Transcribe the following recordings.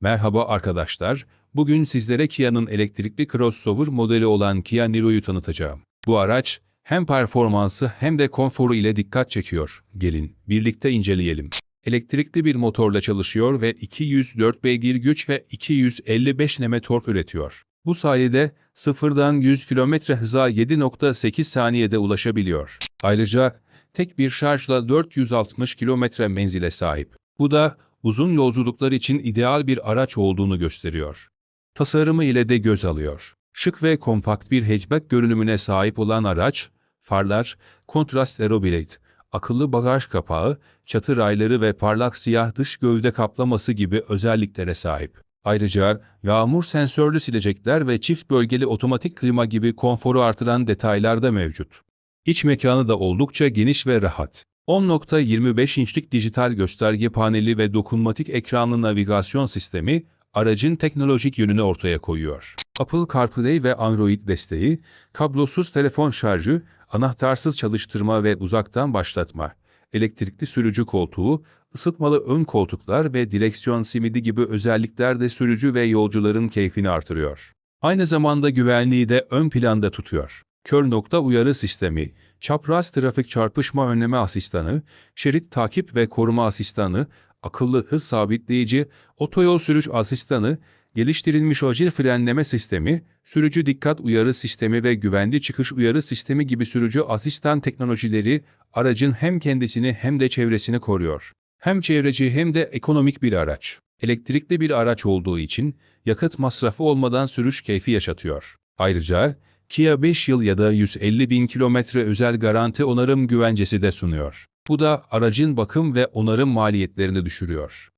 Merhaba arkadaşlar, bugün sizlere Kia'nın elektrikli crossover modeli olan Kia Niro'yu tanıtacağım. Bu araç hem performansı hem de konforu ile dikkat çekiyor. Gelin birlikte inceleyelim. Elektrikli bir motorla çalışıyor ve 204 beygir güç ve 255 Nm tork üretiyor. Bu sayede sıfırdan 100 km hıza 7.8 saniyede ulaşabiliyor. Ayrıca tek bir şarjla 460 km menzile sahip. Bu da uzun yolculuklar için ideal bir araç olduğunu gösteriyor. Tasarımı ile de göz alıyor. Şık ve kompakt bir hatchback görünümüne sahip olan araç, farlar, kontrast aeroblade, akıllı bagaj kapağı, çatı rayları ve parlak siyah dış gövde kaplaması gibi özelliklere sahip. Ayrıca yağmur sensörlü silecekler ve çift bölgeli otomatik klima gibi konforu artıran detaylar da mevcut. İç mekanı da oldukça geniş ve rahat. 10.25 inçlik dijital gösterge paneli ve dokunmatik ekranlı navigasyon sistemi aracın teknolojik yönünü ortaya koyuyor. Apple CarPlay ve Android desteği, kablosuz telefon şarjı, anahtarsız çalıştırma ve uzaktan başlatma, elektrikli sürücü koltuğu, ısıtmalı ön koltuklar ve direksiyon simidi gibi özellikler de sürücü ve yolcuların keyfini artırıyor. Aynı zamanda güvenliği de ön planda tutuyor. Kör nokta uyarı sistemi, çapraz trafik çarpışma önleme asistanı, şerit takip ve koruma asistanı, akıllı hız sabitleyici, otoyol sürüş asistanı, geliştirilmiş acil frenleme sistemi, sürücü dikkat uyarı sistemi ve güvenli çıkış uyarı sistemi gibi sürücü asistan teknolojileri aracın hem kendisini hem de çevresini koruyor. Hem çevreci hem de ekonomik bir araç. Elektrikli bir araç olduğu için yakıt masrafı olmadan sürüş keyfi yaşatıyor. Ayrıca Kia 5 yıl ya da 150 bin kilometre özel garanti onarım güvencesi de sunuyor. Bu da aracın bakım ve onarım maliyetlerini düşürüyor.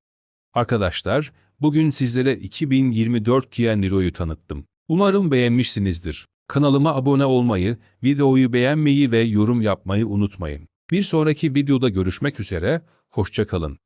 Arkadaşlar, bugün sizlere 2024 Kia Niro'yu tanıttım. Umarım beğenmişsinizdir. Kanalıma abone olmayı, videoyu beğenmeyi ve yorum yapmayı unutmayın. Bir sonraki videoda görüşmek üzere, hoşça kalın.